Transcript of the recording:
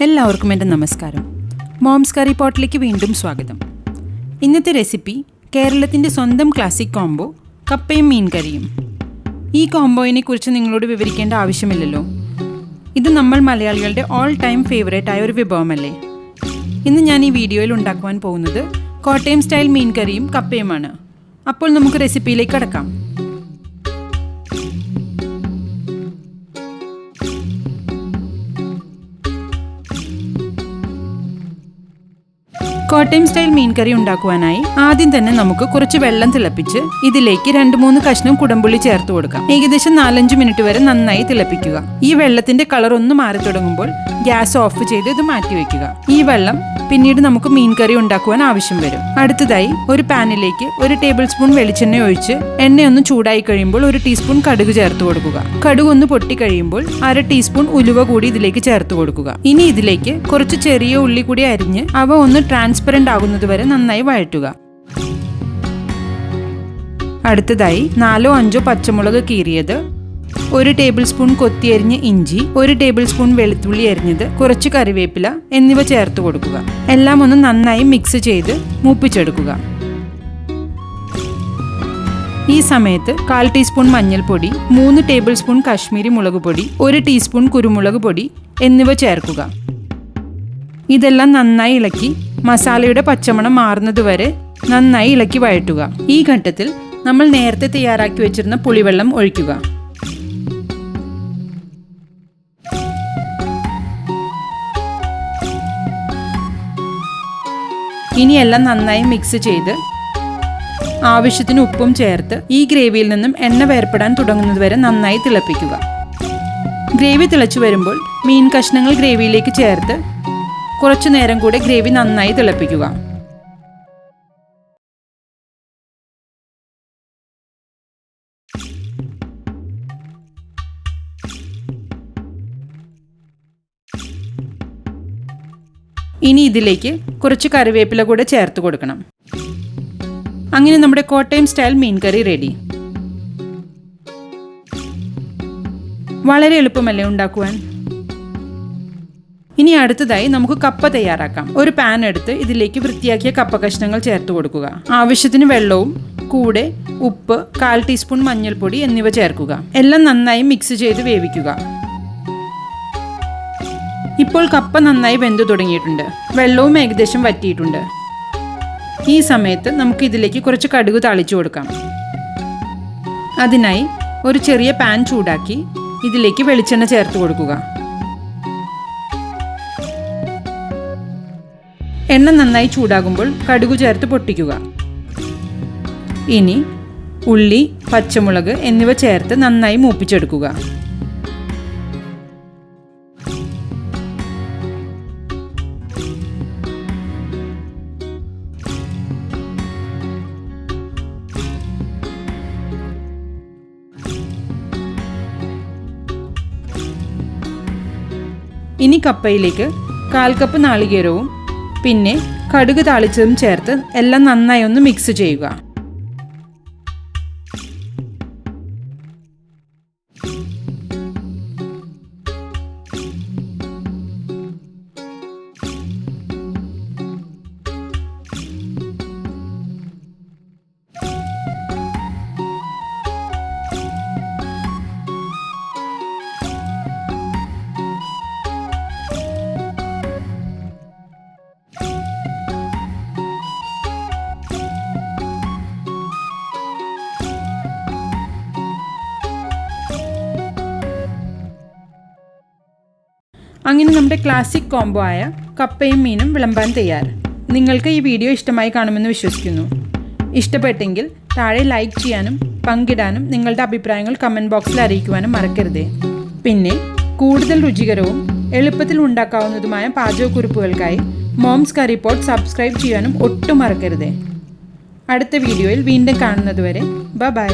എല്ലാവർക്കും എന്റെ നമസ്കാരം. മോംസ് കറി പോട്ടിലേക്ക് വീണ്ടും സ്വാഗതം. ഇന്നത്തെ റെസിപ്പി കേരളത്തിന്റെ സ്വന്തം ക്ലാസിക് കോംബോ കപ്പയും മീൻ കറിയും ഈ കോംബോയിനെ കുറിച്ച് നിങ്ങളോട് വിവരിക്കേണ്ട ആവശ്യമില്ലല്ലോ. ഇത് നമ്മൾ മലയാളികളുടെ ഓൾ ടൈം ഫേവറേറ്റ് ആയ ഒരു വിഭവമല്ലേ. ഇന്ന് ഞാൻ ഈ വീഡിയോയിൽ ഉണ്ടാക്കുവാൻ പോകുന്നത് കോട്ടയം സ്റ്റൈൽ മീൻ കറിയും കപ്പയുമാണ്. അപ്പോൾ നമുക്ക് റെസിപ്പിയിലേക്ക് കടക്കാം. കോട്ടയം സ്റ്റൈൽ മീൻകറി ഉണ്ടാക്കുവാനായി ആദ്യം തന്നെ നമുക്ക് കുറച്ച് വെള്ളം തിളപ്പിച്ച് ഇതിലേക്ക് രണ്ട് മൂന്ന് കഷ്ണം കുടമ്പുള്ളി ചേർത്ത് കൊടുക്കാം. ഏകദേശം നാലഞ്ച് മിനിറ്റ് വരെ നന്നായി തിളപ്പിക്കുക. ഈ വെള്ളത്തിന്റെ കളർ ഒന്ന് മാറി തുടങ്ങുമ്പോൾ ഗ്യാസ് ഓഫ് ചെയ്ത് ഇത് മാറ്റി വെക്കുക ഈ വെള്ളം പിന്നീട് നമുക്ക് മീൻകറി ഉണ്ടാക്കുവാൻ ആവശ്യം വരും. അടുത്തതായി ഒരു പാനിലേക്ക് ഒരു ടേബിൾ സ്പൂൺ വെളിച്ചെണ്ണ ഒഴിച്ച് എണ്ണയൊന്ന് ചൂടായി കഴിയുമ്പോൾ ഒരു ടീസ്പൂൺ കടുക് ചേർത്ത് കൊടുക്കുക. കടുക് ഒന്ന് പൊട്ടി കഴിയുമ്പോൾ അര ടീസ്പൂൺ ഉലുവ കൂടി ഇതിലേക്ക് ചേർത്ത് കൊടുക്കുക. ഇനി ഇതിലേക്ക് കുറച്ച് ചെറിയ ഉള്ളി കൂടി അരിഞ്ഞ് അവ ഒന്ന് ട്രാൻസ്പെറന്റ് ആകുന്നത് വരെ നന്നായി വഴറ്റുക. അടുത്തതായി നാലോ അഞ്ചോ പച്ചമുളക് കീറിയത് ഒരു ടേബിൾ സ്പൂൺ കൊത്തിയരിഞ്ഞ ഇഞ്ചി ഒരു ടേബിൾ സ്പൂൺ വെളുത്തുള്ളി അരിഞ്ഞത് കുറച്ച് കറിവേപ്പില എന്നിവ ചേർത്ത് കൊടുക്കുക. എല്ലാം ഒന്ന് നന്നായി മിക്സ് ചെയ്ത് മൂപ്പിച്ചെടുക്കുക. ഈ സമയത്ത് കാൽ ടീസ്പൂൺ മഞ്ഞൾപ്പൊടി മൂന്ന് ടേബിൾ സ്പൂൺ കാശ്മീരി മുളക് പൊടി ഒരു ടീസ്പൂൺ കുരുമുളക് പൊടി എന്നിവ ചേർക്കുക. ഇതെല്ലാം നന്നായി ഇളക്കി മസാലയുടെ പച്ചമണം മാറുന്നതുവരെ നന്നായി ഇളക്കി വഴറ്റുക. ഈ ഘട്ടത്തിൽ നമ്മൾ നേരത്തെ തയ്യാറാക്കി വെച്ചിരുന്ന പുളിവെള്ളം ഒഴിക്കുക. ഇനിയെല്ലാം നന്നായി മിക്സ് ചെയ്ത് ആവശ്യത്തിന് ഉപ്പും ചേർത്ത് ഈ ഗ്രേവിയിൽ നിന്നും എണ്ണ വേർപ്പെടാൻ തുടങ്ങുന്നതുവരെ നന്നായി തിളപ്പിക്കുക. ഗ്രേവി തിളച്ചു വരുമ്പോൾ മീൻ കഷ്ണങ്ങൾ ഗ്രേവിയിലേക്ക് ചേർത്ത് കുറച്ചു നേരം കൂടെ ഗ്രേവി നന്നായി തിളപ്പിക്കുക. ഇനി ഇതിലേക്ക് കുറച്ച് കറിവേപ്പില കൂടെ ചേർത്ത് കൊടുക്കണം. അങ്ങനെ നമ്മുടെ കോട്ടയം സ്റ്റൈൽ മീൻ കറി റെഡി. വളരെ എളുപ്പമല്ലേ ഉണ്ടാക്കുവാൻ? ഇനി അടുത്തതായി നമുക്ക് കപ്പ തയ്യാറാക്കാം. ഒരു പാൻ എടുത്ത് ഇതിലേക്ക് വൃത്തിയാക്കിയ കപ്പ കഷ്ണങ്ങൾ ചേർത്ത് കൊടുക്കുക. ആവശ്യത്തിന് വെള്ളവും കൂടെ ഉപ്പ് കാൽ ടീസ്പൂൺ മഞ്ഞൾപ്പൊടി എന്നിവ ചേർക്കുക. എല്ലാം നന്നായി മിക്സ് ചെയ്ത് വേവിക്കുക. ഇപ്പോൾ കപ്പ നന്നായി വെന്തു തുടങ്ങിയിട്ടുണ്ട്. വെള്ളവും ഏകദേശം വറ്റിയിട്ടുണ്ട്. ഈ സമയത്ത് നമുക്ക് ഇതിലേക്ക് കുറച്ച് കടുക് തളിച്ചു കൊടുക്കാം. അതിനായി ഒരു ചെറിയ പാൻ ചൂടാക്കി ഇതിലേക്ക് വെളിച്ചെണ്ണ ചേർത്ത് കൊടുക്കുക. എണ്ണ നന്നായി ചൂടാകുമ്പോൾ കടുക് ചേർത്ത് പൊട്ടിക്കുക. ഇനി ഉള്ളി പച്ചമുളക് എന്നിവ ചേർത്ത് നന്നായി മൂപ്പിച്ചെടുക്കുക. ഇനി കപ്പയിലേക്ക് കാൽ കപ്പ് നാളികേരവും പിന്നെ കടുക് താളിച്ചതും ചേർത്ത് എല്ലാം നന്നായി ഒന്ന് മിക്സ് ചെയ്യുക. അങ്ങനെ നമ്മുടെ ക്ലാസിക് കോംബോ ആയ കപ്പയും മീനും വിളമ്പാൻ തയ്യാർ. നിങ്ങൾക്ക് ഈ വീഡിയോ ഇഷ്ടമായി കാണുമെന്ന് വിശ്വസിക്കുന്നു. ഇഷ്ടപ്പെട്ടെങ്കിൽ താഴെ ലൈക്ക് ചെയ്യാനും പങ്കിടാനും നിങ്ങളുടെ അഭിപ്രായങ്ങൾ കമന്റ് ബോക്സിൽ അറിയിക്കുവാനും മറക്കരുതേ. പിന്നെ കൂടുതൽ രുചികരവും എളുപ്പത്തിൽ ഉണ്ടാക്കാവുന്നതുമായ പാചകക്കുറിപ്പുകൾക്കായി മോംസ് കറി പോട്ട് സബ്സ്ക്രൈബ് ചെയ്യാനും ഒട്ടും മറക്കരുതേ. അടുത്ത വീഡിയോയിൽ വീണ്ടും കാണുന്നതുവരെ ബ ബൈ